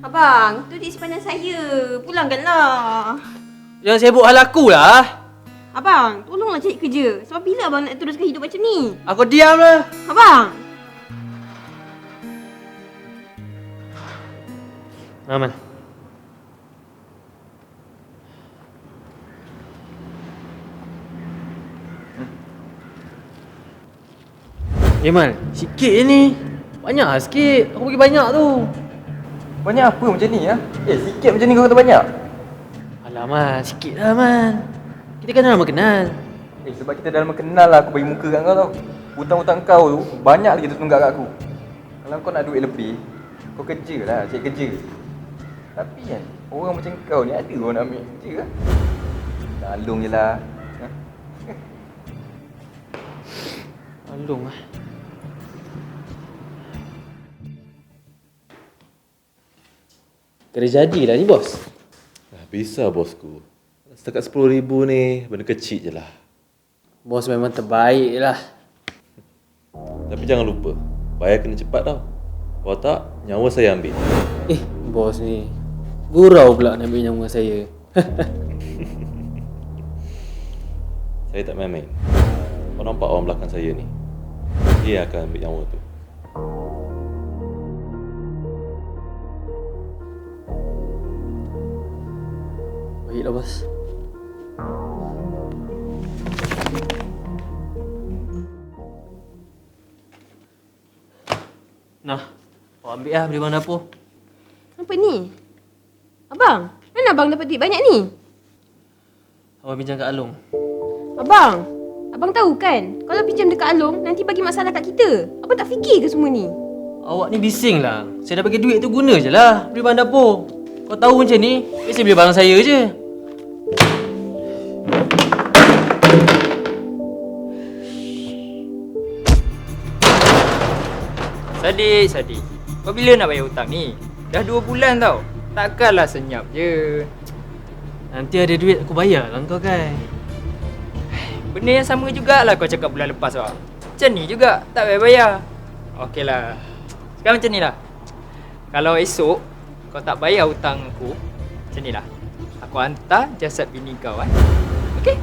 Abang, tu dik sepadan saya. Pulangkanlah. Jangan sibuk hal aku lah. Abang, tolonglah cari kerja. Sebab bila abang nak teruskan hidup macam ni? Aku diam lah. Abang! Aman. Yaman, sikit je ni. Banyak lah sikit. Aku bagi banyak tu. Banyak apa macam ni ya? Eh, sikit macam ni kau kata banyak. Alamak, sikit lah Man. Kita kan dah lama kenal. Eh, sebab kita dah lama kenal lah aku bagi muka kat kau tau. Hutang-hutang kau tu banyak lagi tertunggak kat aku. Kalau kau nak duit lebih, kau kerja lah, cari kerja. Tapi kan, orang macam kau ni ada orang nak ambil kerja kan? Lalung je lah. Ha? Alung lah. Kena jadilah ni bos. Bisa bosku. Setakat RM10,000 ni benda kecil je lah. Bos memang terbaik lah. Tapi jangan lupa, bayar kena cepat tau. Kalau tak, nyawa saya ambil. Eh, bos ni. Gurau pula nak ambil nyawa saya. Saya tak main-main. Kau nampak orang belakang saya ni? Dia akan ambil nyawa tu. Baiklah bos. Nah, kau ambil lah beli mana dapur. Apa ni? Abang, mana abang dapat duit banyak ni? Awak pinjam kat Alung. Abang, abang tahu kan? Kalau pinjam dekat Along, nanti bagi masalah kat kita. Abang tak fikir ke semua ni? Awak ni bising lah. Saya dah bagi duit tu guna je lah. Beli bahan dapur. Kau tahu macam ni, biasa beli barang saya je. Sadik, Sadik. Kau bila nak bayar hutang ni? Dah dua bulan tau. Takkanlah senyap je. Nanti ada duit aku bayar lah kau kan. Benda yang sama jugalah kau cakap bulan lepas tau. Macam ni juga, tak payah bayar. Okey lah. Sekarang macam ni lah. Kalau esok kau tak bayar hutang aku, macam ni lah. Aku hantar jasad bini kau eh. Okey?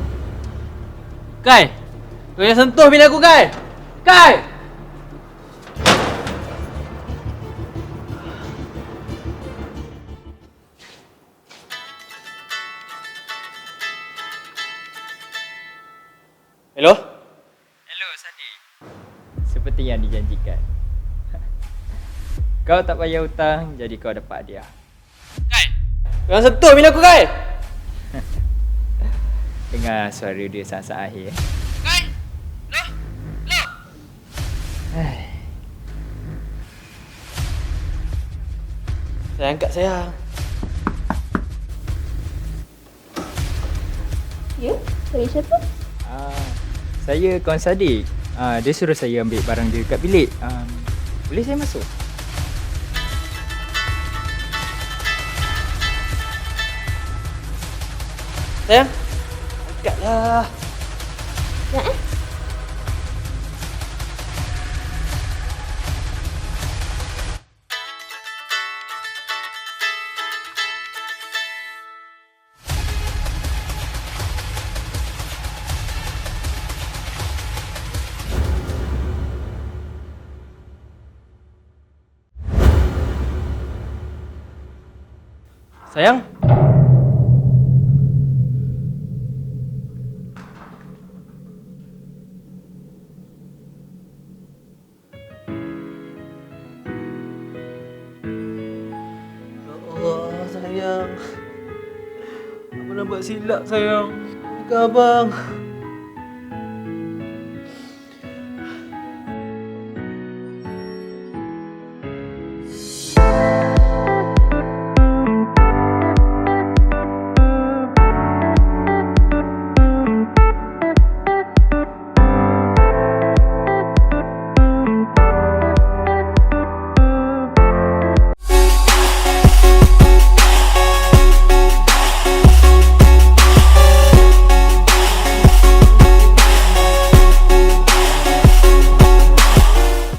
Kai! Kau jangan sentuh bini aku Kai! Kai! Hello? Hello Sadik. Seperti yang dijanjikan. Kau tak bayar hutang, jadi kau dapat hadiah. Kai! Kau jangan sentuh bini aku Kai! Dengar suara dia saat-saat akhir. eh. Kai! Loh! Loh! Saya angkat sayang. Ya? Dari siapa? Ah, saya kawan Sadik. Ah, dia suruh saya ambil barang dia kat bilik. Um, boleh saya masuk? Sayang? Angkatlah. Ya eh? Sayang? Ya Allah, sayang. Apa nak buat silap, sayang? Bukan abang.